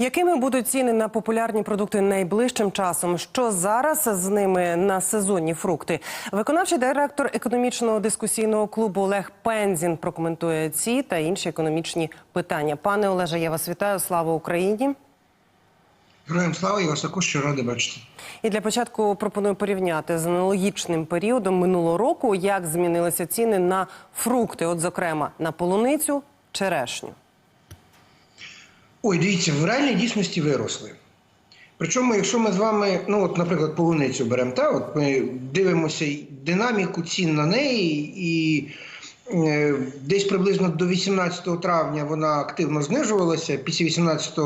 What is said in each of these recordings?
Якими будуть ціни на популярні продукти найближчим часом? Що зараз з ними на сезонні фрукти? Виконавчий директор економічного дискусійного клубу Олег Пензін прокоментує ці та інші економічні питання. Пане Олеже, я вас вітаю. Слава Україні! Героям слава, я вас також ще радий бачити. І для початку пропоную порівняти з аналогічним періодом минулого року, як змінилися ціни на фрукти, от зокрема на полуницю, черешню. Ой, дивіться, в реальній дійсності виросли. Причому, якщо ми з вами, ну от, наприклад, полуницю беремо, та, от ми дивимося динаміку цін на неї, і е, десь приблизно до 18 травня вона активно знижувалася. Після 18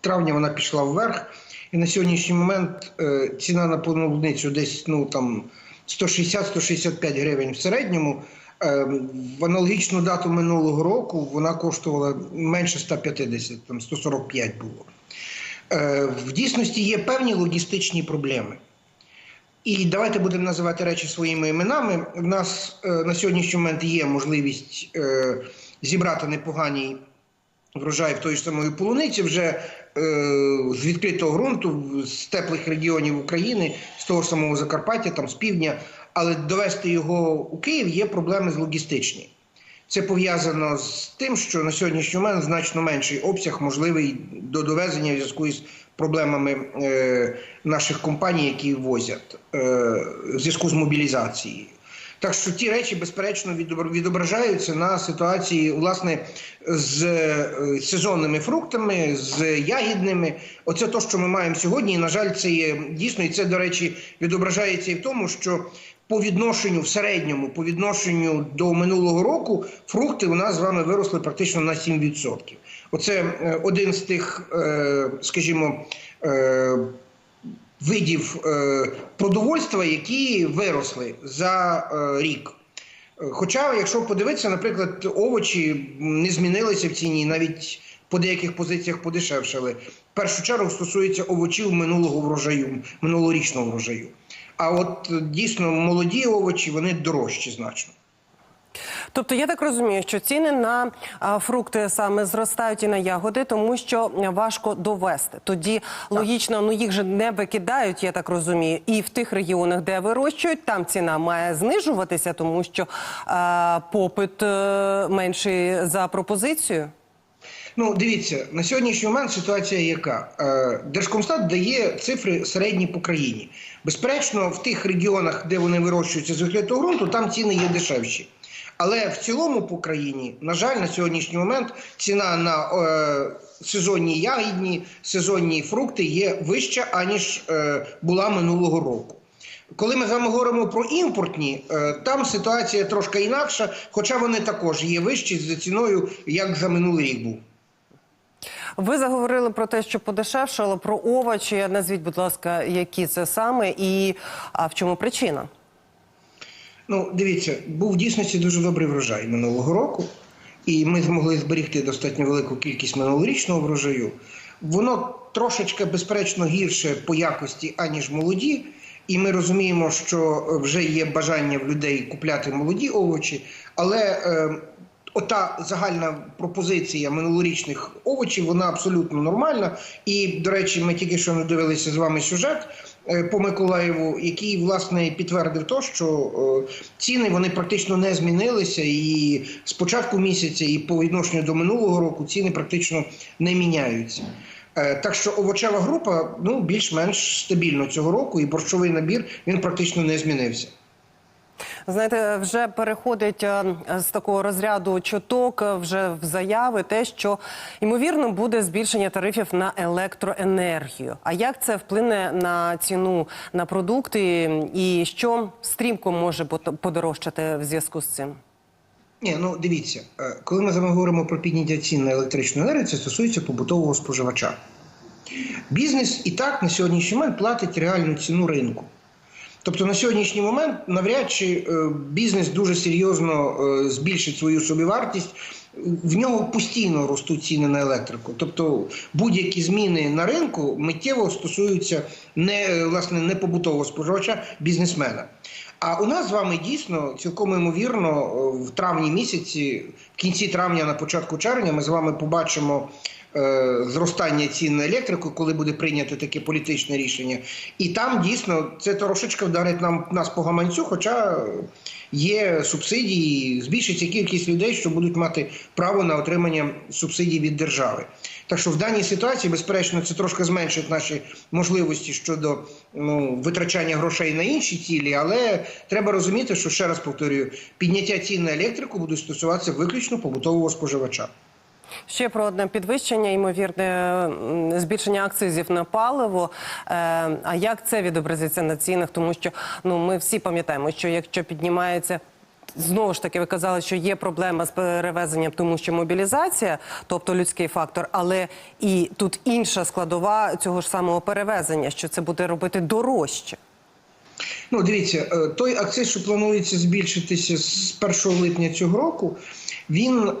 травня вона пішла вверх. І на сьогоднішній момент е, ціна на полуницю десь ну, там 160-165 гривень в середньому. Е, В аналогічну дату минулого року вона коштувала менше 150, там 145 було. Е, В дійсності є певні логістичні проблеми. І давайте будемо називати речі своїми іменами. У нас е, на сьогоднішній момент є можливість е, зібрати непогані врожай в тої ж самої полуниці вже з відкритого ґрунту, з теплих регіонів України, з того ж самого Закарпаття, там з півдня, але довести його у Київ є проблеми з логістичні. Це пов'язано з тим, що на сьогоднішній момент значно менший обсяг можливий до довезення в зв'язку із проблемами е, наших компаній, які возять е, в зв'язку з мобілізацією. Так що ті речі, безперечно, відображаються на ситуації власне з е, сезонними фруктами, з ягідними. Оце то, що ми маємо сьогодні. І, на жаль, це є дійсно, і це, до речі, відображається і в тому, що по відношенню в середньому, по відношенню до минулого року, фрукти у нас з вами виросли практично на 7%. Оце е, один з тих, е, скажімо, е, видів продовольства, які виросли за рік. Хоча, якщо подивитися, наприклад, овочі не змінилися в ціні, навіть по деяких позиціях подешевшали. В першу чергу стосується овочів минулого врожаю, минулорічного врожаю. А от е, дійсно молоді овочі вони дорожчі значно. Тобто я так розумію, що ціни на фрукти саме зростають і на ягоди, тому що важко довести. Тоді логічно, ну їх же не викидають, я так розумію. І в тих регіонах, де вирощують, там ціна має знижуватися, тому що а, попит е, менший за пропозицію. Ну, дивіться, на сьогоднішній момент ситуація яка? Е, Держкомстат дає цифри середні по країні. Безперечно, в тих регіонах, де вони вирощуються з відкритого ґрунту, там ціни є дешевші. Але в цілому по країні, на жаль, на сьогоднішній момент ціна на е, сезонні ягідні, сезонні фрукти є вища, аніж е, була минулого року. Коли ми говоримо про імпортні, е, там ситуація трошки інакша, хоча вони також є вищі за ціною, як за минулий рік був. Ви заговорили про те, що подешевшало, про овочі. Назвіть, будь ласка, які це саме і а в чому причина? Ну, дивіться, був в дійсності дуже добрий врожай минулого року, і ми змогли зберегти достатньо велику кількість минулорічного врожаю. Воно трошечки, безперечно, гірше по якості, аніж молоді. І ми розуміємо, що вже є бажання в людей купляти молоді овочі, але е, ота загальна пропозиція минулорічних овочів, вона абсолютно нормальна. І, до речі, ми тільки що не дивилися з вами сюжет е, по Миколаєву, який власне підтвердив то, що е, ціни вони практично не змінилися, і з початку місяця, і по відношенню до минулого року ціни практично не міняються. Е, Так що овочева група ну більш-менш стабільно цього року, і борщовий набір він практично не змінився. Знаєте, вже переходить е, з такого розряду чуток е, вже в заяви те, що ймовірно буде збільшення тарифів на електроенергію. А як це вплине на ціну на продукти, і що стрімко може подорожчати в зв'язку з цим? Ні, ну дивіться, е, коли ми з вами говоримо про підняття цін на електричну енергію, це стосується побутового споживача. Бізнес і так на сьогоднішній момент платить реальну ціну ринку. Тобто на сьогоднішній момент навряд чи е, бізнес дуже серйозно е, збільшить свою собівартість. В нього постійно ростуть ціни на електрику. Тобто будь-які зміни на ринку миттєво стосуються не е, власне не побутового споживача, бізнесмена. А у нас з вами дійсно цілком ймовірно в травні місяці, в кінці травня, на початку червня, ми з вами побачимо зростання цін на електрику, коли буде прийнято таке політичне рішення. І там дійсно це трошечки вдарить нам нас по гаманцю, хоча є субсидії, збільшиться кількість людей, що будуть мати право на отримання субсидій від держави. Так що в даній ситуації, безперечно, це трошки зменшить наші можливості щодо ну, витрачання грошей на інші цілі, але треба розуміти, що ще раз повторюю, підняття цін на електрику буде стосуватися виключно побутового споживача. Ще про одне підвищення, ймовірне збільшення акцизів на паливо. Е, А як це відобразиться на цінах? Тому що ну ми всі пам'ятаємо, що якщо піднімається. Знову ж таки, ви казали, що є проблема з перевезенням, тому що мобілізація, тобто людський фактор, але і тут інша складова цього ж самого перевезення, що це буде робити дорожче. Ну, дивіться, е, той акциз, що планується збільшитися з 1 липня цього року, він е,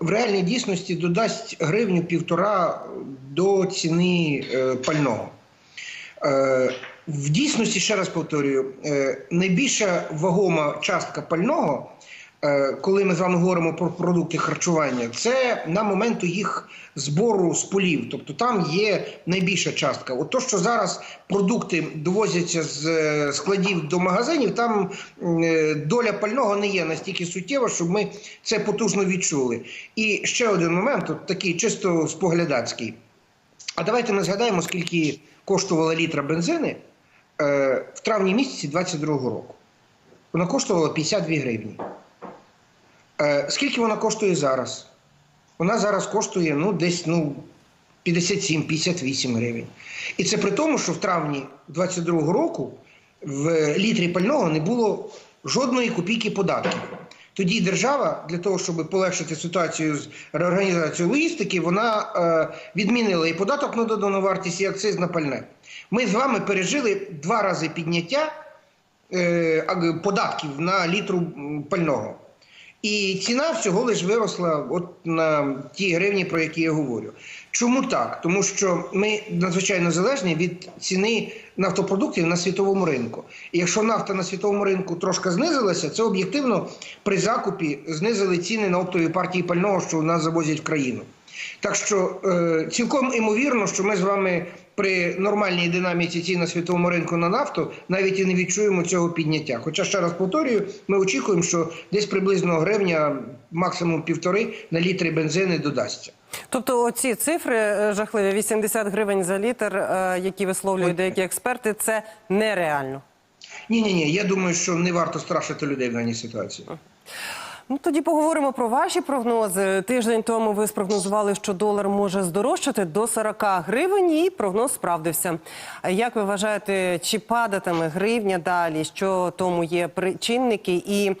в реальній дійсності додасть гривню півтора до ціни е, пального. В дійсності, ще раз повторюю, найбільша вагома частка пального, коли ми з вами говоримо про продукти харчування, це на моменту їх збору з полів. Тобто там є найбільша частка. От то, що зараз продукти довозяться з е, складів до магазинів, там е, доля пального не є настільки суттєва, щоб ми це потужно відчули. І ще один момент, от такий чисто споглядацький. А давайте ми згадаємо, скільки коштувала літра бензини е, в травні місяці 22-го року. Вона коштувала 52 гривні. Е, скільки вона коштує зараз? Вона зараз коштує ну, десь ну, 57-58 гривень. І це при тому, що в травні 22-го року в літрі пального не було жодної копійки податків. Тоді держава для того, щоб полегшити ситуацію з реорганізацією логістики, вона е, відмінила і податок на додану вартість, і акциз на пальне. Ми з вами пережили два рази підняття е, податків на літру пального. І ціна всього лиш виросла от на ті гривні, про які я говорю. Чому так? Тому що ми надзвичайно залежні від ціни нафтопродуктів на світовому ринку. І якщо нафта на світовому ринку трошки знизилася, це об'єктивно при закупі знизили ціни на оптові партії пального, що у нас завозять в країну. Так що е, цілком імовірно, що ми з вами при нормальній динаміці цін на світовому ринку на нафту навіть і не відчуємо цього підняття. Хоча ще раз повторюю, ми очікуємо, що десь приблизно гривня, максимум півтори на літрі бензини додасться. Тобто, оці цифри е, жахливі 80 гривень за літр, е, які висловлюють деякі експерти, це нереально. Ні, ні, ні. Я думаю, що не варто страшити людей в даній ситуації. Ну тоді поговоримо про ваші прогнози. Тиждень тому ви спрогнозували, що долар може здорожчати до 40 гривень, і прогноз справдився. Як ви вважаєте, чи падатиме гривня далі? Що тому є причинники? І е,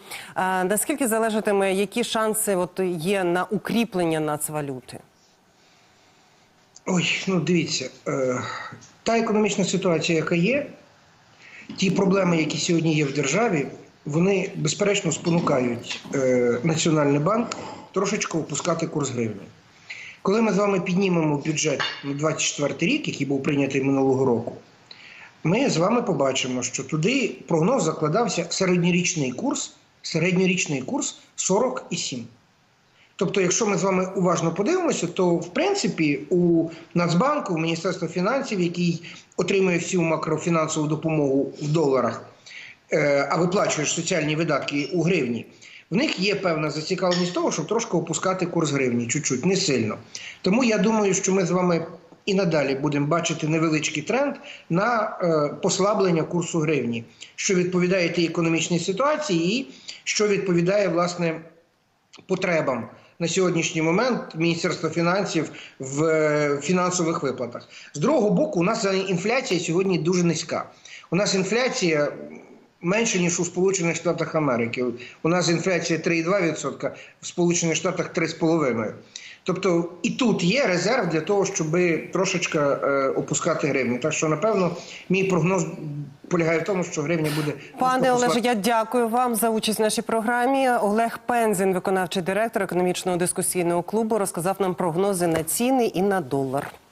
наскільки залежатиме, які шанси от є на укріплення нацвалюти? Ой, ну дивіться, е, та економічна ситуація, яка є, ті проблеми, які сьогодні є в державі, вони безперечно спонукають е, Національний банк трошечки опускати курс гривні. Коли ми з вами піднімемо бюджет на 24 рік, який був прийнятий минулого року, ми з вами побачимо, що туди прогноз закладався середньорічний курс, середньорічний курс 40,7. Тобто, якщо ми з вами уважно подивимося, то в принципі у Нацбанку, у Міністерства фінансів, який отримує всю макрофінансову допомогу в доларах, а виплачує ж соціальні видатки у гривні, в них є певна зацікавленість того, щоб трошки опускати курс гривні, чуть-чуть, не сильно. Тому я думаю, що ми з вами і надалі будемо бачити невеличкий тренд на е, послаблення курсу гривні, що відповідає тій економічній ситуації, і що відповідає власне потребам на сьогоднішній момент Міністерства фінансів в е, фінансових виплатах. З другого боку, у нас інфляція сьогодні дуже низька. У нас інфляція менше ніж у Сполучених Штатах Америки. У нас інфляція 3,2%, в Сполучених Штатах 3,5%. Тобто і тут є резерв для того, щоб трошечки е, опускати гривню. Так що, напевно, мій прогноз полягає в тому, що гривня буде Пане Олеже, я дякую вам за участь в нашій програмі. Олег Пензін, виконавчий директор економічного дискусійного клубу, розказав нам прогнози на ціни і на долар.